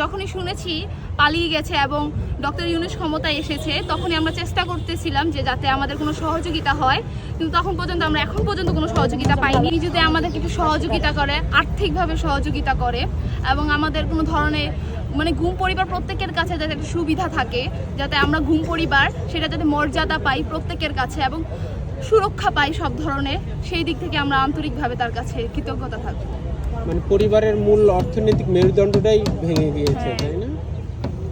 যখনই শুনেছি পালিয়ে গেছে এবং ডক্টর ইউনুস ক্ষমতায় এসেছে, তখনই আমরা চেষ্টা করতেছিলাম যে যাতে আমাদের কোনো সহযোগিতা হয়। কিন্তু তখন পর্যন্ত আমরা এখন পর্যন্ত কোনো সহযোগিতা পাইনি। যদি আমাদেরকে একটু সহযোগিতা করে, আর্থিকভাবে সহযোগিতা করে এবং আমাদের কোনো ধরনের মানে ঘুম পরিবার প্রত্যেকের কাছে যাতে একটা সুবিধা থাকে, যাতে আমরা ঘুম পরিবার সেটা যাতে মর্যাদা পাই প্রত্যেকের কাছে এবং সুরক্ষা পাই সব ধরনের, সেই দিক থেকে আমরা আন্তরিকভাবে তার কাছে কৃতজ্ঞতা থাকব। মানে পরিবারের মূল অর্থনৈতিক মেরুদণ্ডটাই ভেঙে গিয়েছে হ্যাঁ। তাই না?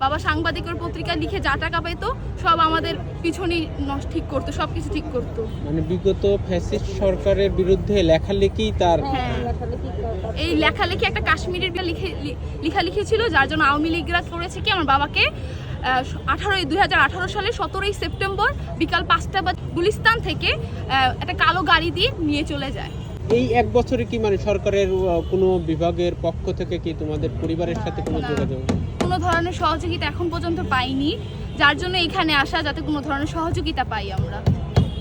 বাবা সাংবাদিকের পত্রিকা লিখে যা টাকা পেতো সব আমাদের পিছনেই নষ্ট ঠিক করতো সব কিছু ঠিক করতো। মানে বিগত ফ্যাসিস্ট সরকারের বিরুদ্ধে লেখালেখি তার হ্যাঁ। এই লেখালেখি একটা কাশ্মীরের লিখে লেখালেখি ছিল যার জন্য আওয়ামী লীগরা করেছে কি আমার বাবাকে আঠারোই দুই হাজার আঠারো সালের সতেরোই সেপ্টেম্বর বিকাল পাঁচটা বা গুলিস্তান থেকে একটা কালো গাড়ি দিয়ে নিয়ে চলে যায়। এই এক বছরে কি মানে সরকারের কোনো বিভাগের পক্ষ থেকে কি তোমাদের পরিবারের সাথে কোনো যোগাযোগ? কোনো ধরনের সহযোগিতা এখন পর্যন্ত পাইনি। যার জন্য এখানে আসা যাতে কোনো ধরনের সহযোগিতা পাই আমরা।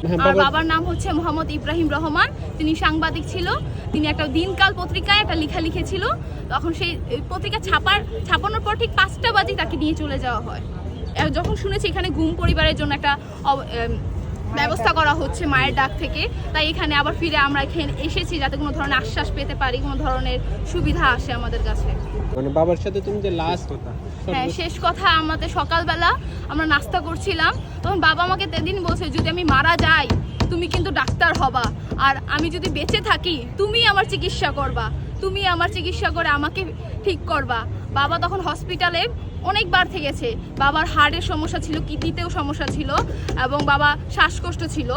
হ্যাঁ আমার বাবার নাম হচ্ছে মোহাম্মদ ইব্রাহিম রহমান। তিনি সাংবাদিক ছিল। তিনি একটা দিনকাল পত্রিকায় একটা লেখা লিখেছিল। তখন সেই পত্রিকা ছাপার ছাপানোর পর ঠিক পাঁচটা বাজে তাকে নিয়ে চলে যাওয়া হয়। যখন শুনেছি এখানে ঘুম পরিবারের জন্য একটা ব্যবস্থা করা হচ্ছে মায়ের ডাক থেকে। তাই এখানে আবার ফিরে আমরা এখানে এসেছি যাতে কোনো ধরনের আশ্বাস পেতে পারি কোনো ধরনের সুবিধা আসে আমাদের কাছে। মানে বাবার সাথে তুমি যে লাস্ট হ্যাঁ শেষ কথা আমাদের সকালবেলা আমরা নাস্তা করছিলাম। তখন বাবা আমাকে সেদিন বলছে যদি আমি মারা যাই তুমি কিন্তু ডাক্তার হবা। আর আমি যদি বেঁচে থাকি তুমি আমার চিকিৎসা করবা। তুমি আমার চিকিৎসা করে আমাকে ঠিক করবা। বাবা তখন হসপিটালে অনেকবার থেকেছে। বাবার হার্টের সমস্যা ছিল, কিডনিতেও সমস্যা ছিল এবং বাবা শ্বাসকষ্ট ছিল।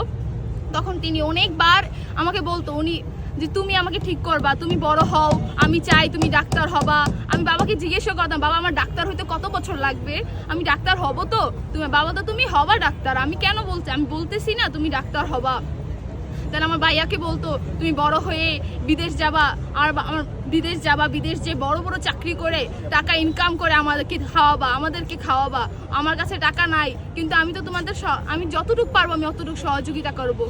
তখন তিনি অনেকবার আমাকে বলতো, উনি, যে তুমি আমাকে ঠিক করবা, তুমি বড় হও, আমি চাই তুমি ডাক্তার হবা। আমি বাবাকে জিজ্ঞেসও করতাম, বাবা, আমার ডাক্তার হইতে কত বছর লাগবে? আমি ডাক্তার হব তো? তুমি, বাবা তো তুমি হবা ডাক্তার, আমি কেন বলছি আমি বলতেছি না তুমি ডাক্তার হবা। তাহলে আমার ভাইয়াকে বলতো, তুমি বড় হয়ে বিদেশ যাবা, আর আমার বিদেশ যাবা, বিদেশ যে বড় বড় চাকরি করে, টাকা ইনকাম করে আমাদেরকে খাওয়াবা আমাদেরকে খাওয়াবা। আমার কাছে টাকা নাই, কিন্তু আমি তো তোমাদের আমি যতটুকু পারব, আমি অতটুকু সহযোগিতা করব।